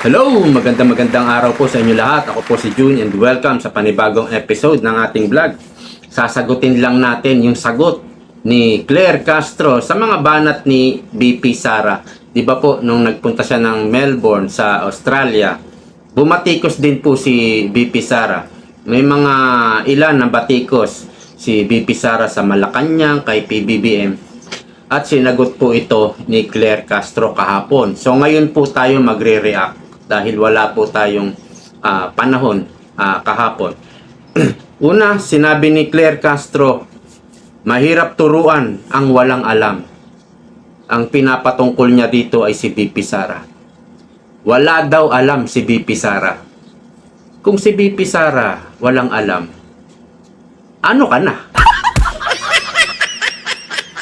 Hello! Magandang magandang araw po sa inyo lahat. Ako po si June and welcome sa panibagong episode ng ating vlog. Sasagutin lang natin yung sagot ni Claire Castro sa mga banat ni BP Sara. Di ba po, nung nagpunta siya ng Melbourne sa Australia, bumatikos din po si BP Sara. May mga ilan na batikos si BP Sara sa Malacanang kay PBBM at sinagot po ito ni Claire Castro kahapon. So ngayon po tayo magre-react dahil wala po tayong ah, panahon ah, kahapon. Una, sinabi ni Claire Castro, mahirap turuan ang walang alam. Ang pinapatungkol niya dito ay si BP Sara. Wala daw alam si BP Sara. Kung si BP Sara walang alam, ano ka na?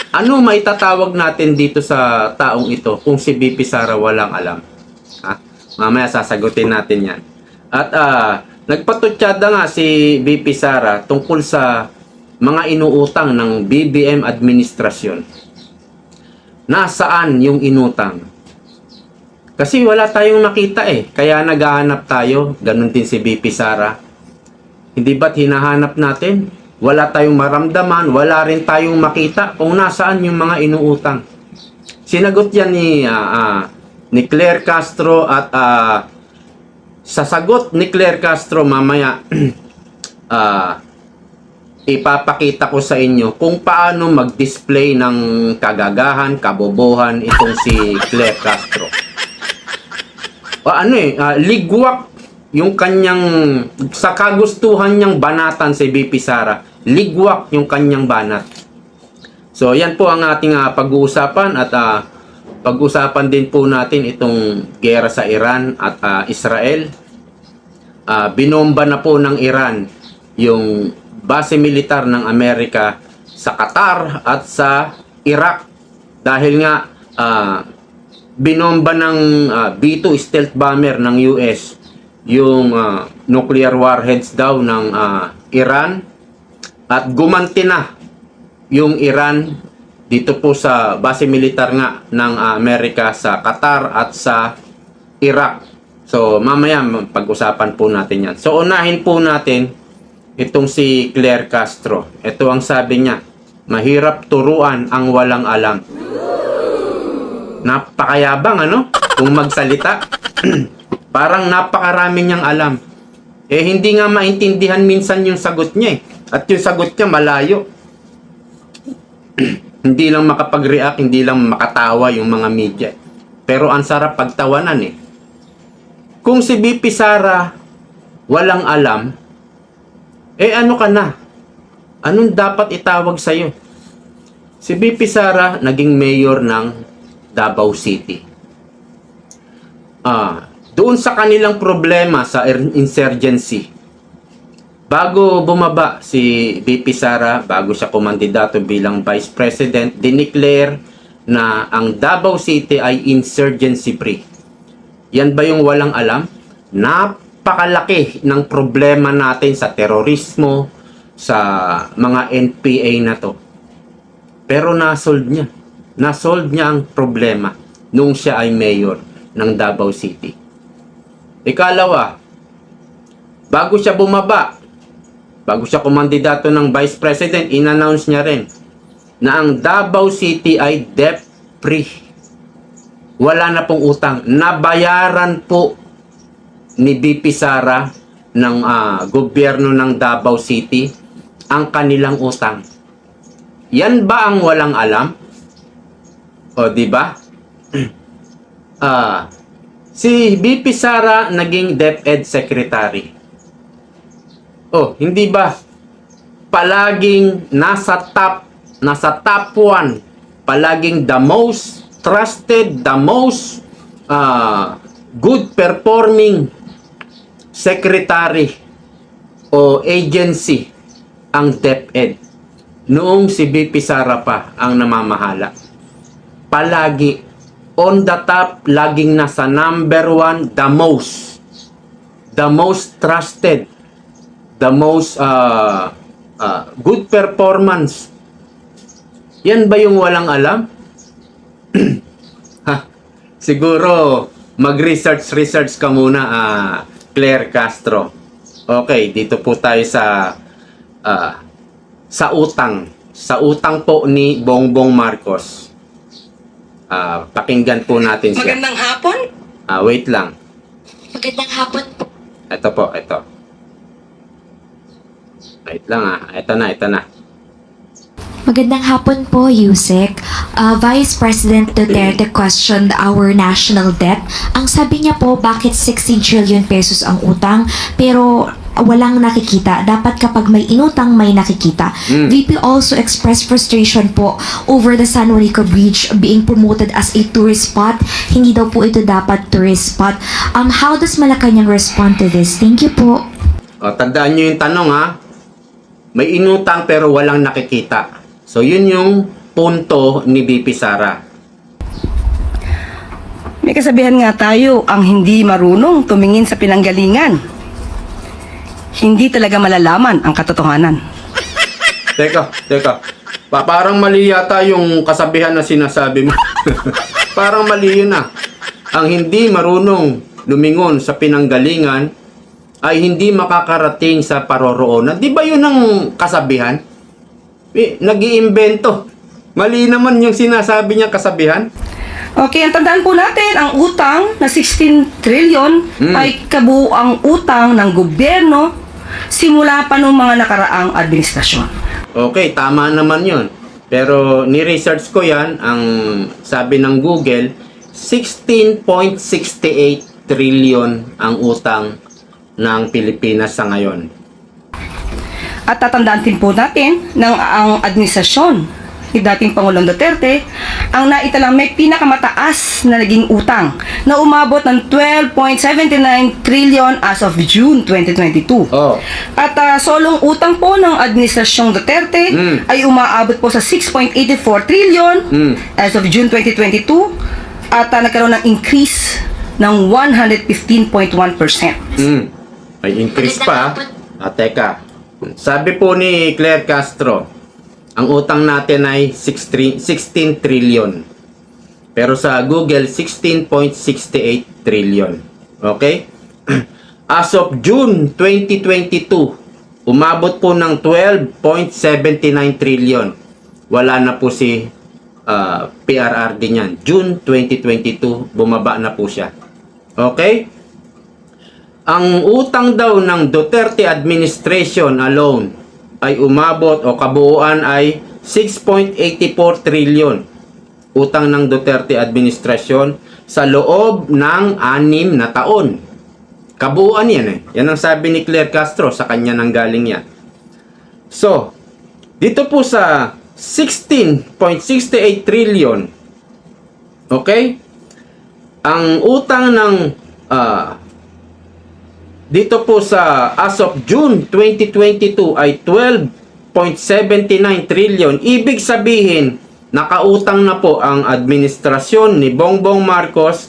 Ano may tatawag natin dito sa taong ito kung si BP Sara walang alam? Mamaya sasagutin natin yan. At ah, nagpatutsada nga si BP Sara tungkol sa mga inuutang ng BBM administrasyon. Nasaan yung inutang? Kasi wala tayong makita eh. Kaya naghahanap tayo. Ganon din si BP Sara. Hindi ba't hinahanap natin? Wala tayong maramdaman, wala rin tayong makita kung nasaan yung mga inuutang. Sinagot yan ni, ah, ah, ni Claire Castro at ah, sa sagot ni Claire Castro mamaya ah, ipapakita ko sa inyo kung paano mag-display ng kagagahan, kabobohan itong si Claire Castro. O ano eh, ah, ligwak yung kanyang sa kagustuhan niyang banatan si BP Sara. Ligwak yung kanyang banat. So yan po ang ating ah, pag-uusapan at ah, pag-usapan din po natin itong gera sa Iran at ah, Israel. Ah, binomba na po ng Iran yung base militar ng Amerika sa Qatar at sa Iraq dahil nga ah, binomba ng ah, B-2 stealth bomber ng US yung ah, nuclear warheads daw ng ah, Iran at gumanti na yung Iran dito po sa base militar nga ng ah, Amerika sa Qatar at sa Iraq. So mamaya pag-usapan po natin yan. So unahin po natin itong si Claire Castro. Ito ang sabi niya, mahirap turuan ang walang alam. Napakayabang ano? Kung magsalita. Parang napakarami niyang alam. Eh hindi nga maintindihan minsan yung sagot niya eh. At yung sagot niya malayo. hindi lang makapag-react, hindi lang makatawa yung mga media. Pero ang sarap pagtawanan eh. Kung si BP Sara walang alam, eh ano ka na? Anong dapat itawag sa'yo? Si BP Sara naging mayor ng Davao City. Ah, doon sa kanilang problema sa er- insurgency, bago bumaba si BP Sara, bago siya kumandidato bilang Vice President, dineclare na ang Davao City ay insurgency free. Yan ba yung walang alam? Napakalaki ng problema natin sa terorismo, sa mga NPA na to. Pero nasolve niya. Nasolve niya ang problema nung siya ay mayor ng Davao City. Ikalawa, bago siya bumaba, bago siya kumandidato ng Vice President, inannounce niya rin na ang Davao City ay debt-free. Wala na pong utang. Nabayaran po ni BP Sara ng ah, gobyerno ng Davao City ang kanilang utang. Yan ba ang walang alam? O, di ba? Ah, si BP Sara naging DepEd Secretary. Oh, hindi ba? Palaging nasa top, nasa top 1, palaging the most trusted, the most ah, good performing secretary o agency ang DepEd noong si BP Sara pa ang namamahala. Palagi on the top, laging nasa number one, the most. The most trusted. The most uh, uh, good performance. Yan ba yung walang alam? ha, siguro mag-research research ka muna ah, Claire Castro. Okay, dito po tayo sa ah, sa utang. Sa utang po ni Bongbong Marcos. Ah, pakinggan po natin siya. Magandang hapon. Ah, wait lang. Magandang hapon po. Ito po, ito. Wait lang ah. Ito na, ito na. Magandang hapon po, Yusek. Uh, Vice President Duterte questioned our national debt. Ang sabi niya po, bakit 16 trillion pesos ang utang, pero walang nakikita. Dapat kapag may inutang, may nakikita. Mm. VP also expressed frustration po over the San Juanico Bridge being promoted as a tourist spot. Hindi daw po ito dapat tourist spot. Um, how does Malacanang respond to this? Thank you po. O, tandaan nyo yung tanong ha. May inutang pero walang nakikita. So, yun yung punto ni BP Sara. May kasabihan nga tayo, ang hindi marunong tumingin sa pinanggalingan. Hindi talaga malalaman ang katotohanan. Teka, teka. Pa parang mali yata yung kasabihan na sinasabi mo. parang mali yun ah. Ang hindi marunong lumingon sa pinanggalingan ay hindi makakarating sa paroroonan. Di ba yun ang kasabihan? Eh, nag-iimbento. Mali naman yung sinasabi niya kasabihan. Okay, ang tandaan po natin, ang utang na 16 trillion Mm. ay kabuang utang ng gobyerno simula pa noong mga nakaraang administrasyon. Okay, tama naman yun. Pero ni-research ko yan, ang sabi ng Google, 16.68 trillion ang utang ng Pilipinas sa ngayon. At tatandaan din po natin ng ang administrasyon ni dating Pangulong Duterte ang naitalang may pinakamataas na naging utang na umabot ng 12.79 trillion as of June 2022. Oh, At ah, solong utang po ng administrasyong Duterte Mm. ay umaabot po sa 6.84 trillion Mm. as of June 2022 at ah, nagkaroon ng increase ng 115.1%. mm, may increase pa. Ah, teka. Sabi po ni Claire Castro, ang utang natin ay 6 tri- 16 trillion. Pero sa Google, 16.68 trillion. Okay? As of June 2022, umabot po ng 12.79 trillion. Wala na po si ah, PRRD niyan. June 2022, bumaba na po siya. Okay? Ang utang daw ng Duterte administration alone ay umabot o kabuuan ay 6.84 trillion. Utang ng Duterte administration sa loob ng anim na taon. Kabuuan yan eh. Yan ang sabi ni Claire Castro sa kanya nang galing yan. So, dito po sa 16.68 trillion, okay? Ang utang ng ah, dito po sa as of June 2022 ay 12.79 trillion. Ibig sabihin, nakautang na po ang administrasyon ni Bongbong Marcos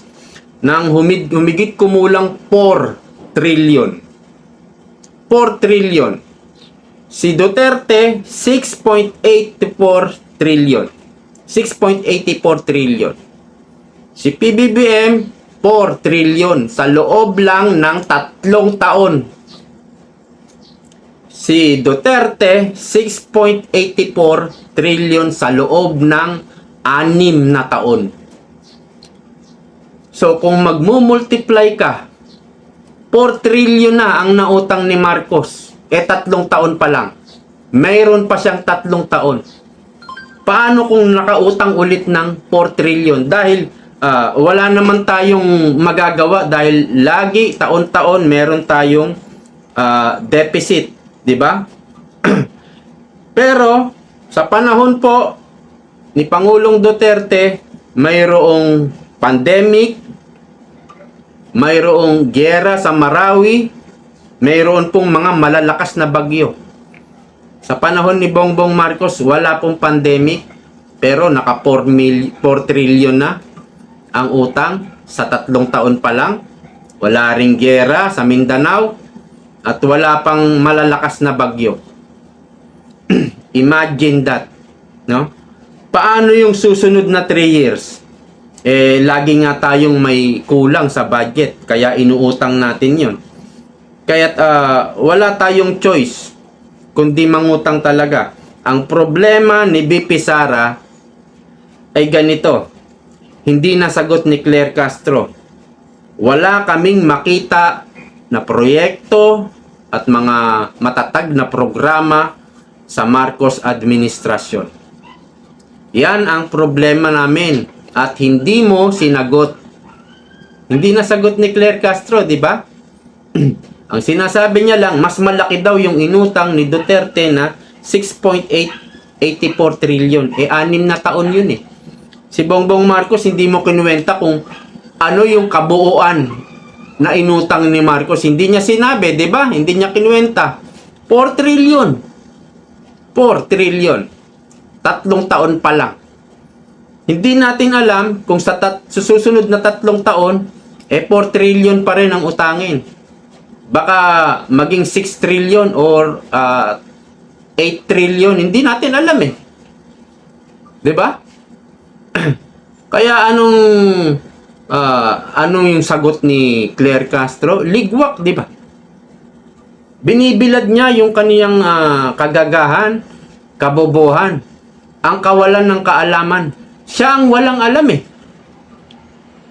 ng humid, humigit kumulang 4 trillion. 4 trillion. Si Duterte, 6.84 trillion. 6.84 trillion. Si PBBM, 4 trillion sa loob lang ng tatlong taon. Si Duterte, 6.84 trillion sa loob ng anim na taon. So kung magmumultiply ka, 4 trillion na ang nautang ni Marcos. Eh tatlong taon pa lang. Mayroon pa siyang tatlong taon. Paano kung nakautang ulit ng 4 trillion? Dahil ah, wala naman tayong magagawa dahil lagi taon-taon meron tayong ah, deficit, 'di ba? Pero sa panahon po ni Pangulong Duterte, mayroong pandemic, mayroong gera sa Marawi, mayroon pong mga malalakas na bagyo. Sa panahon ni Bongbong Marcos, wala pong pandemic, pero naka 4, mil, 4 trillion na ang utang sa tatlong taon pa lang. Wala ring gera sa Mindanao at wala pang malalakas na bagyo. Imagine that, no? Paano yung susunod na 3 years? Eh, lagi nga tayong may kulang sa budget, kaya inuutang natin yon. Kaya wala tayong choice, kundi mangutang talaga. Ang problema ni BP Sara ay ganito. Hindi nasagot ni Claire Castro. Wala kaming makita na proyekto at mga matatag na programa sa Marcos administrasyon. Yan ang problema namin at hindi mo sinagot. Hindi nasagot ni Claire Castro, di ba? ang sinasabi niya lang, mas malaki daw yung inutang ni Duterte na 6.884 trillion. Eh, anim na taon yun eh. Si Bongbong Marcos, hindi mo kinuwenta kung ano yung kabuuan na inutang ni Marcos. Hindi niya sinabi, di ba? Hindi niya kinuwenta. 4 trillion. 4 trillion. Tatlong taon pa lang. Hindi natin alam kung sa, tat- susunod na tatlong taon, eh 4 trillion pa rin ang utangin. Baka maging 6 trillion or ah, 8 trillion. Hindi natin alam eh. 'Di ba? Kaya anong ah, anong yung sagot ni Claire Castro? Ligwak, 'di ba? Binibilad niya yung kaniyang ah, kagagahan, kabobohan, ang kawalan ng kaalaman. Siya ang walang alam eh.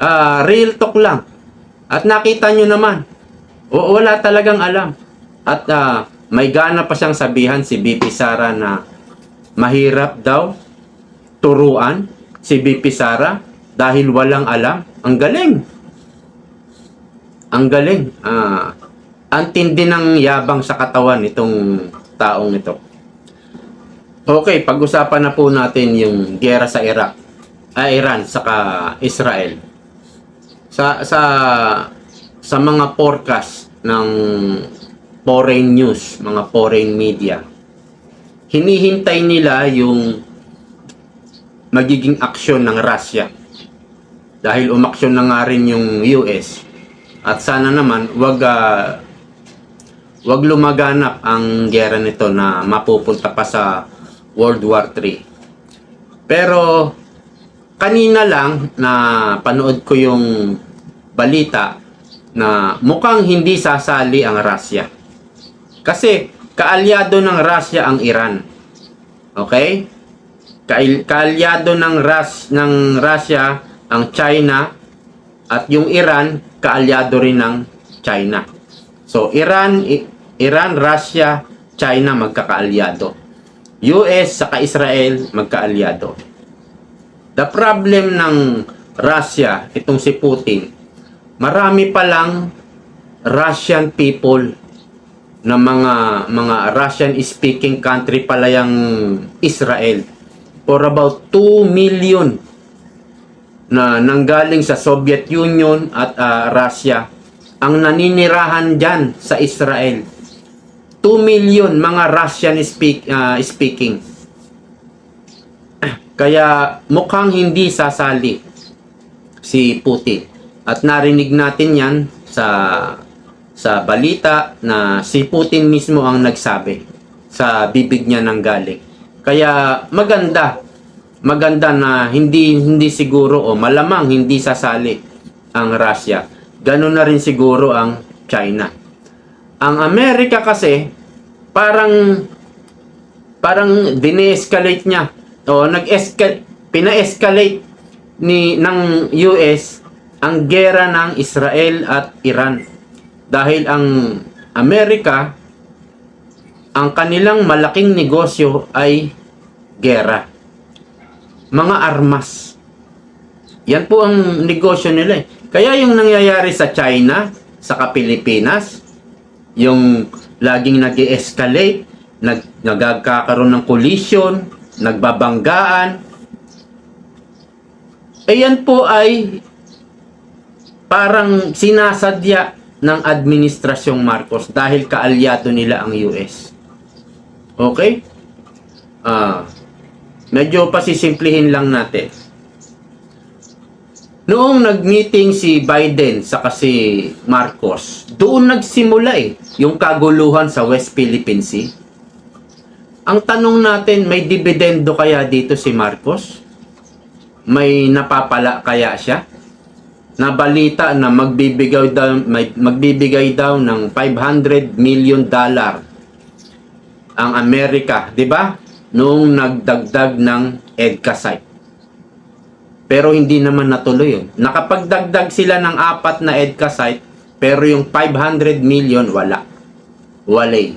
Ah, real talk lang. At nakita nyo naman, wala talagang alam. At ah, may gana pa siyang sabihan si BP Sara na mahirap daw turuan si BP Sara dahil walang alam. Ang galing. Ang galing. Ah, ang tindi ng yabang sa katawan itong taong ito. Okay, pag-usapan na po natin yung gera sa Iraq, ah, Iran saka Israel. Sa sa sa mga forecast ng foreign news, mga foreign media, hinihintay nila yung magiging aksyon ng Russia. Dahil umaksyon na nga rin yung US. At sana naman wag ah, wag lumaganap ang gera nito na mapupunta pa sa World War 3. Pero kanina lang na panood ko yung balita na mukhang hindi sasali ang Russia. Kasi kaalyado ng Russia ang Iran. Okay? Kaalyado ng Rus ng Russia ang China at yung Iran kaalyado rin ng China. So Iran, Iran, Russia, China magkakaalyado. US saka Israel magkaalyado. The problem ng Russia, itong si Putin, marami pa lang Russian people na mga mga Russian speaking country pala yung Israel for about 2 million na nanggaling sa Soviet Union at ah, Russia ang naninirahan dyan sa Israel 2 million mga Russian speak, ah, speaking kaya mukhang hindi sasali si Putin. At narinig natin yan sa sa balita na si Putin mismo ang nagsabi sa bibig niya ng galing. Kaya maganda maganda na hindi hindi siguro o malamang hindi sasali ang Russia. Ganun na rin siguro ang China. Ang Amerika kasi parang parang dine-escalate niya o nag-escalate pina-escalate ni ng US ang gera ng Israel at Iran dahil ang Amerika ang kanilang malaking negosyo ay gera mga armas yan po ang negosyo nila eh. kaya yung nangyayari sa China sa Pilipinas yung laging nag escalate nag nagkakaroon ng collision, nagbabanggaan. Ayan po ay parang sinasadya ng administrasyong Marcos dahil kaalyado nila ang US. Okay? Ah, medyo pasisimplihin lang natin. Noong nag-meeting si Biden sa kasi Marcos, doon nagsimula eh yung kaguluhan sa West Philippine Sea. Ang tanong natin, may dividendo kaya dito si Marcos? may napapala kaya siya? Nabalita na magbibigay daw magbibigay daw ng 500 million dollar ang Amerika, 'di ba? Noong nagdagdag ng EDCA site. Pero hindi naman natuloy yun. Nakapagdagdag sila ng apat na EDCA site, pero yung 500 million wala. Walay.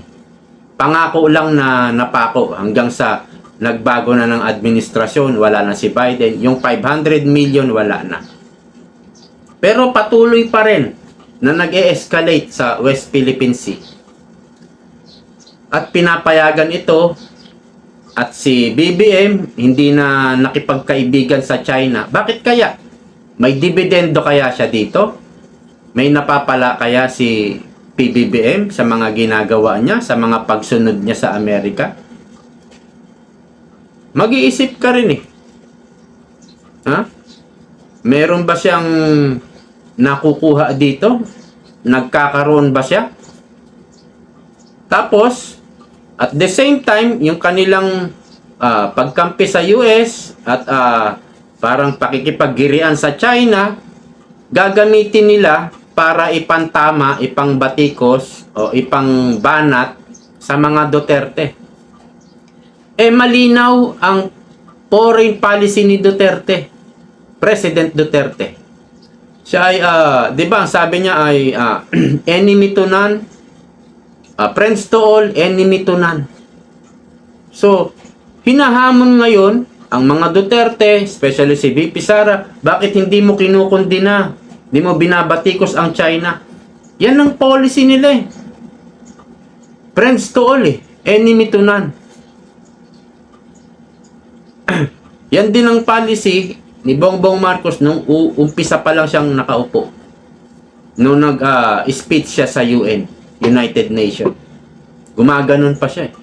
Pangako lang na napako hanggang sa nagbago na ng administrasyon, wala na si Biden. Yung 500 million wala na. Pero patuloy pa rin na nag-e-escalate sa West Philippine Sea. At pinapayagan ito at si BBM hindi na nakipagkaibigan sa China. Bakit kaya? May dividendo kaya siya dito? May napapala kaya si PBBM sa mga ginagawa niya, sa mga pagsunod niya sa Amerika? Mag-iisip ka rin eh. Ha? Meron ba siyang nakukuha dito? Nagkakaroon ba siya? Tapos, at the same time, yung kanilang ah, pagkampi sa US at ah, parang pakikipaggirian sa China, gagamitin nila para ipantama, ipangbatikos o ipangbanat sa mga Duterte. Eh malinaw ang foreign policy ni Duterte. President Duterte. Siya ay, ah, di ba, sabi niya ay ah, enemy to none, ah, friends to all, enemy to none. So, hinahamon ngayon ang mga Duterte, especially si VP Sara, bakit hindi mo kinukundina? Hindi mo binabatikos ang China? Yan ang policy nila eh. Friends to all eh. Enemy to none. Yan din ang policy ni Bongbong Marcos nung umpisa pa lang siyang nakaupo. Nung nag-speech siya sa UN, United Nations. Gumaganon pa siya eh.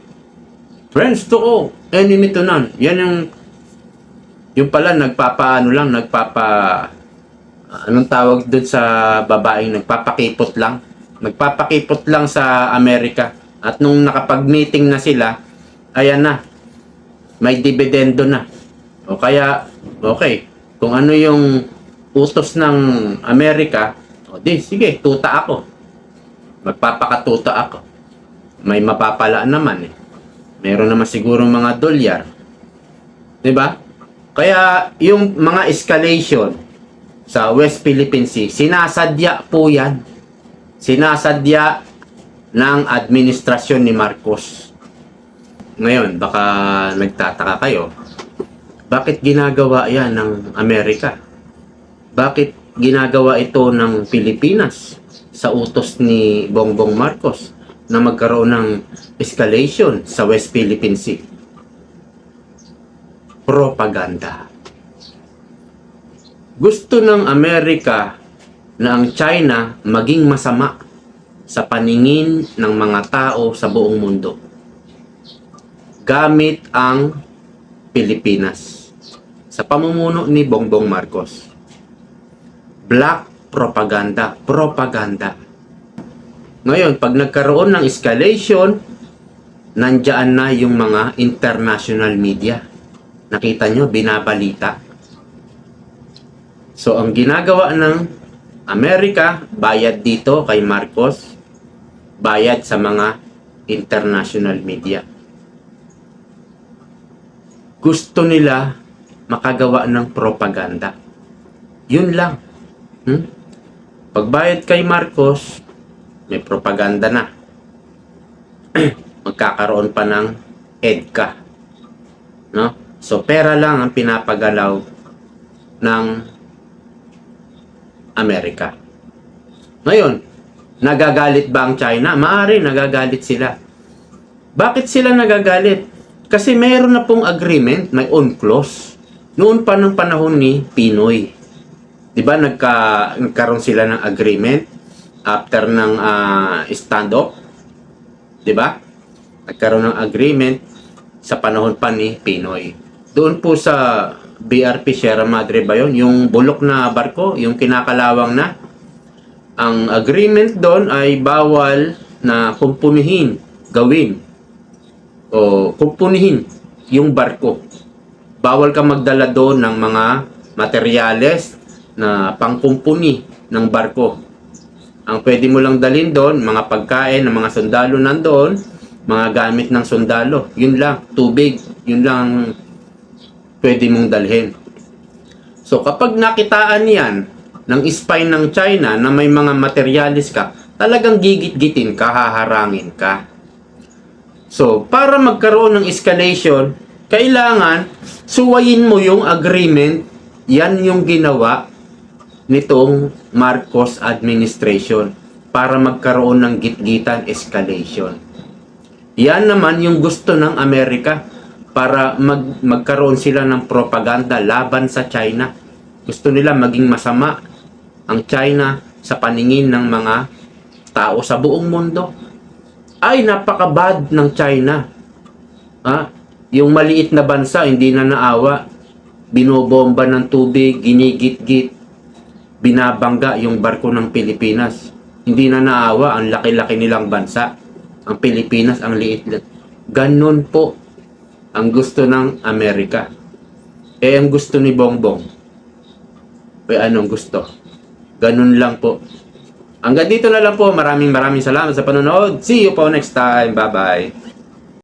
Friends to all, enemy to none. Yan yung yung pala nagpapaano lang, nagpapa anong tawag doon sa babaeng nagpapakipot lang. Nagpapakipot lang sa Amerika. At nung nakapag-meeting na sila, ayan na. May dividendo na. O kaya, okay, kung ano yung utos ng Amerika, o di, sige, tuta ako. Magpapakatuta ako. May mapapala naman eh. Meron naman siguro mga dolyar. 'Di ba? Kaya yung mga escalation sa West Philippine Sea, sinasadya po 'yan. Sinasadya ng administrasyon ni Marcos. Ngayon, baka nagtataka kayo, bakit ginagawa 'yan ng Amerika? Bakit ginagawa ito ng Pilipinas sa utos ni Bongbong Marcos na magkaroon ng escalation sa West Philippine Sea? Propaganda. Gusto ng Amerika na ang China maging masama sa paningin ng mga tao sa buong mundo. Gamit ang Pilipinas sa pamumuno ni Bongbong Marcos. Black propaganda, propaganda. Ngayon, pag nagkaroon ng escalation, nandyan na yung mga international media. Nakita nyo, binabalita. So, ang ginagawa ng Amerika, bayad dito kay Marcos, bayad sa mga international media. Gusto nila makagawa ng propaganda. Yun lang. Hmm? Pagbayad kay Marcos, may propaganda na. Magkakaroon pa ng EDCA. No? So, pera lang ang pinapagalaw ng Amerika. Ngayon, nagagalit ba ang China? Maari, nagagalit sila. Bakit sila nagagalit? Kasi mayroon na pong agreement, may UNCLOS. Noon pa ng panahon ni Pinoy. 'Di ba nagka nagkaroon sila ng agreement after ng ah, standoff? 'Di ba? Nagkaroon ng agreement sa panahon pa ni Pinoy. Doon po sa BRP Sierra Madre ba yun? Yung bulok na barko, yung kinakalawang na. Ang agreement doon ay bawal na kumpunihin, gawin, o kumpunihin yung barko. Bawal ka magdala doon ng mga materyales na pangkumpuni ng barko. Ang pwede mo lang dalhin doon, mga pagkain ng mga sundalo nandoon, mga gamit ng sundalo. Yun lang, tubig. Yun lang pwede mong dalhin. So kapag nakitaan yan ng spy ng China na may mga materialis ka, talagang gigit-gitin ka, haharangin ka. So, para magkaroon ng escalation, kailangan suwayin mo yung agreement. Yan yung ginawa nitong Marcos administration para magkaroon ng gitgitan escalation. Yan naman yung gusto ng Amerika para mag magkaroon sila ng propaganda laban sa China. Gusto nila maging masama ang China sa paningin ng mga tao sa buong mundo. Ay, napaka-bad ng China. Ah, yung maliit na bansa, hindi na naawa. Binobomba ng tubig, ginigit-git, binabangga yung barko ng Pilipinas. Hindi na naawa ang laki-laki nilang bansa. Ang Pilipinas, ang liit. Ganon po ang gusto ng Amerika. Eh, ang gusto ni Bongbong. Eh, anong gusto? Ganun lang po. Hanggang dito na lang po. Maraming maraming salamat sa panonood. See you po next time. Bye-bye.